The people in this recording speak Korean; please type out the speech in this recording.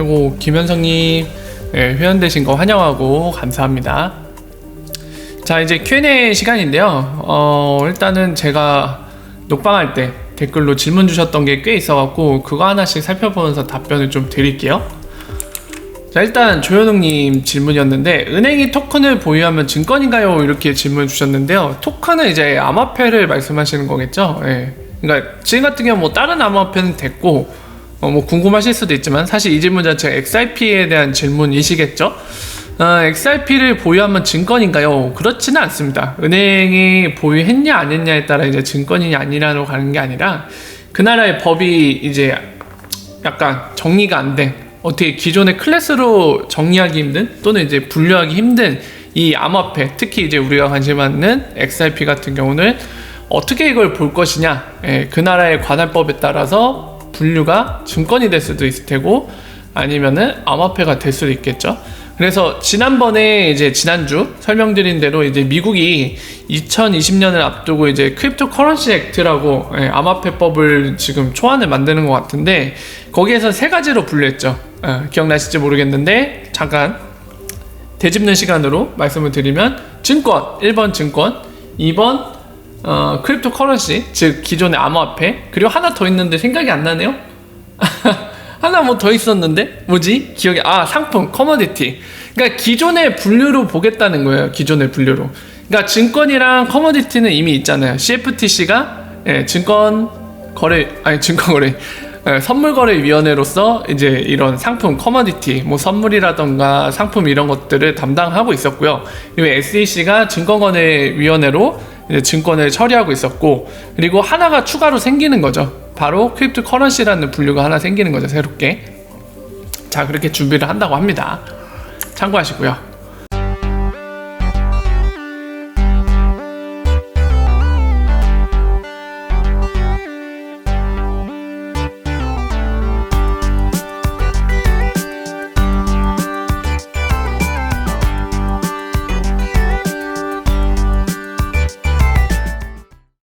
그리고 김현성님 예, 회원 되신 거 환영하고 감사합니다. 자 이제 Q&A 시간인데요. 어, 일단은 제가 녹방할 때 댓글로 질문 주셨던 게 꽤 있어갖고 그거 하나씩 살펴보면서 답변을 좀 드릴게요. 자 일단 조현웅님 질문이었는데 은행이 토큰을 보유하면 증권인가요? 이렇게 질문 주셨는데요. 토큰은 이제 암호화폐를 말씀하시는 거겠죠. 예. 그러니까 지금 같은 경우 뭐 다른 암호화폐는 됐고 어, 뭐 궁금하실 수도 있지만 사실 이 질문 자체가 XRP에 대한 질문이시겠죠. 어, XRP를 보유하면 증권인가요? 그렇지는 않습니다. 은행이 보유했냐 안 했냐에 따라 이제 증권이냐 아니냐로 가는 게 아니라 그 나라의 법이 이제 약간 정리가 안 된 어떻게 기존의 클래스로 정리하기 힘든 또는 이제 분류하기 힘든 이 암호화폐 특히 이제 우리가 관심 갖는 XRP 같은 경우는 어떻게 이걸 볼 것이냐 예, 그 나라의 관할법에 따라서 분류가 증권이 될 수도 있을 테고 아니면은 암호화폐가 될 수도 있겠죠. 그래서 지난번에 이제 지난주 설명드린 대로 이제 미국이 2020년을 앞두고 이제 크립토 커런시 액트라고 예, 암호화폐법을 지금 초안을 만드는 것 같은데 거기에서 세 가지로 분류했죠. 어, 기억나실지 모르겠는데 잠깐 되짚는 시간으로 말씀을 드리면 증권 1번 증권 2번 어, 크립토 커런시 즉 기존의 암호화폐 그리고 하나 더 있는데 생각이 안 나네요. 하나 뭐 더 있었는데? 뭐지? 기억이 아 상품 커머디티 그러니까 기존의 분류로 보겠다는 거예요 기존의 분류로. 그러니까 증권이랑 커머디티는 이미 있잖아요. CFTC가 예, 증권 거래 아니 증권 거래 예, 선물 거래 위원회로서 이제 이런 상품 커머디티 뭐 선물이라던가 상품 이런 것들을 담당하고 있었고요. 그리고 SEC가 증권거래 위원회로 이제 증권을 처리하고 있었고 그리고 하나가 추가로 생기는 거죠. 바로 크립토 커런시라는 분류가 하나 생기는 거죠. 새롭게. 자 그렇게 준비를 한다고 합니다. 참고하시고요.